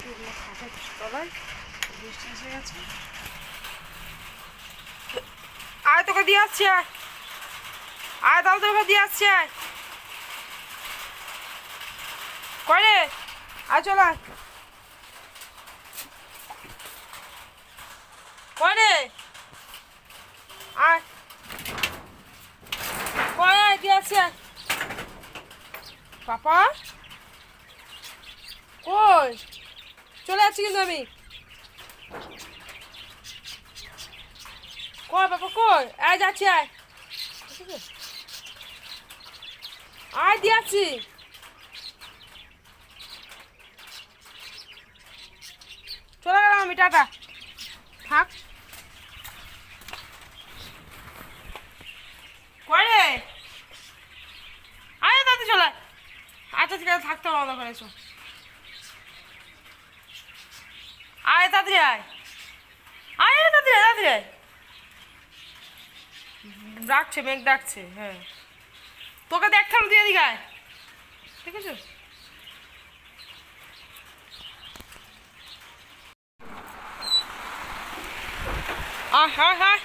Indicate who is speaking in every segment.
Speaker 1: এগুলো তলায় বৃষ্টি গেছে আয় তোকে দিয়ে আসছি আয় তাহলে তোকে দিয়ে আসছি করে আয় চল আয় করে আয় কয় আয় দিয়ে আসছি পাপা কই চলে যাচ্ছি কিন্তু আমি। কই বাবা, কই? আয় যাচ্ছি, আয়। আয়, দিয়ে আসছি চলে গেলাম আমি, টাটা। থাক। করে আয় তাতে চলে আচ্ছা ঠিক আছে, থাকতে হবে আমাদের ঘরে এসো আয় তাড়াতাড়ি আয়। আয় তাড়াতাড়ি আয় তাড়াতাড়ি আয়। ডাকছে, মেঘ ডাকছে হ্যাঁ। তোকে দেখতে হবে, তুই এদিকে আয়। ঠিক আছে আয় আয় আয়।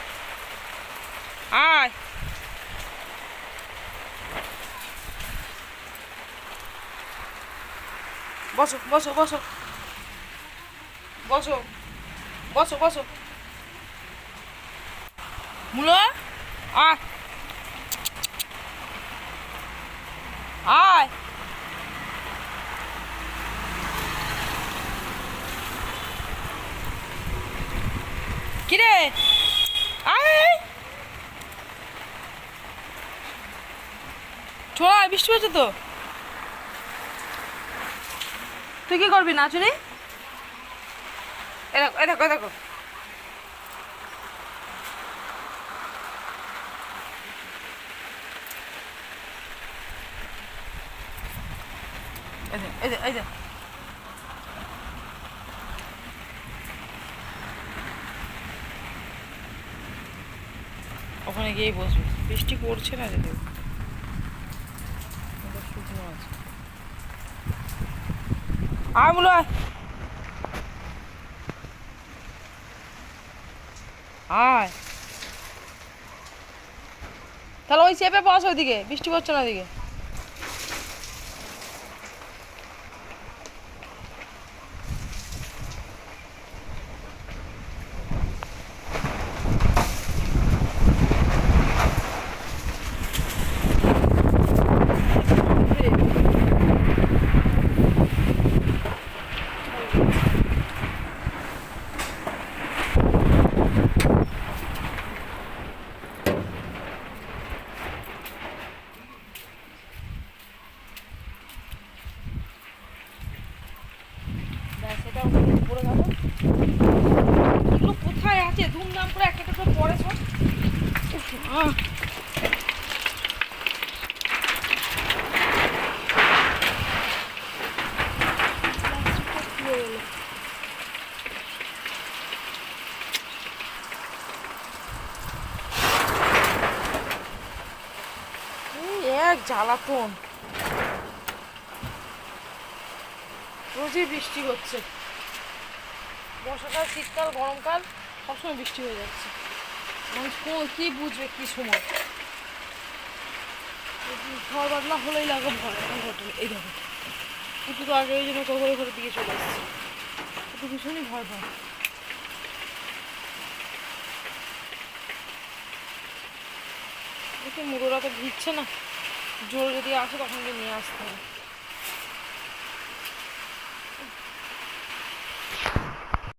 Speaker 1: আয়। বসো বসো বসো। বসো। বসো বসো। মুলো? আয়। আয়। কিরে? আয়। ছোড়া বৃষ্টি হচ্ছে তো? তুই কি করবি নাচুনি দেখো এ দেখো দেখো। এই যে, এই যে, ওখানে গিয়েই বসবি। বৃষ্টি পড়ছে না যদি শুকনো আছে। আয় বলো আয়। তাহলে ওই চেপে বস ওইদিকে বৃষ্টি পড়ছে না ওইদিকে। পড়ে গেল এগুলো কোথায় আছে? ধুমধাম করে একটা করে পড়ে সব। জ্বালাতন। রোজই বৃষ্টি হচ্ছে। বর্ষাকাল, শীতকাল, গরমকাল, সবসময় বৃষ্টি হয়ে যাচ্ছে। মানুষ কোন কী বুঝবে কী সময়? ঘর বাদলা হলেই লাগে এখন ঘটনা এই দেখো একটু তো আগে ওই জন্য ঘরে ঘরে দিয়ে চলে এসেছে একটু ভীষণই ভয় ভয় দেখি মুড়োরা তো ভিজছে না জোর যদি আসে তখন নিয়ে আসতে হবে।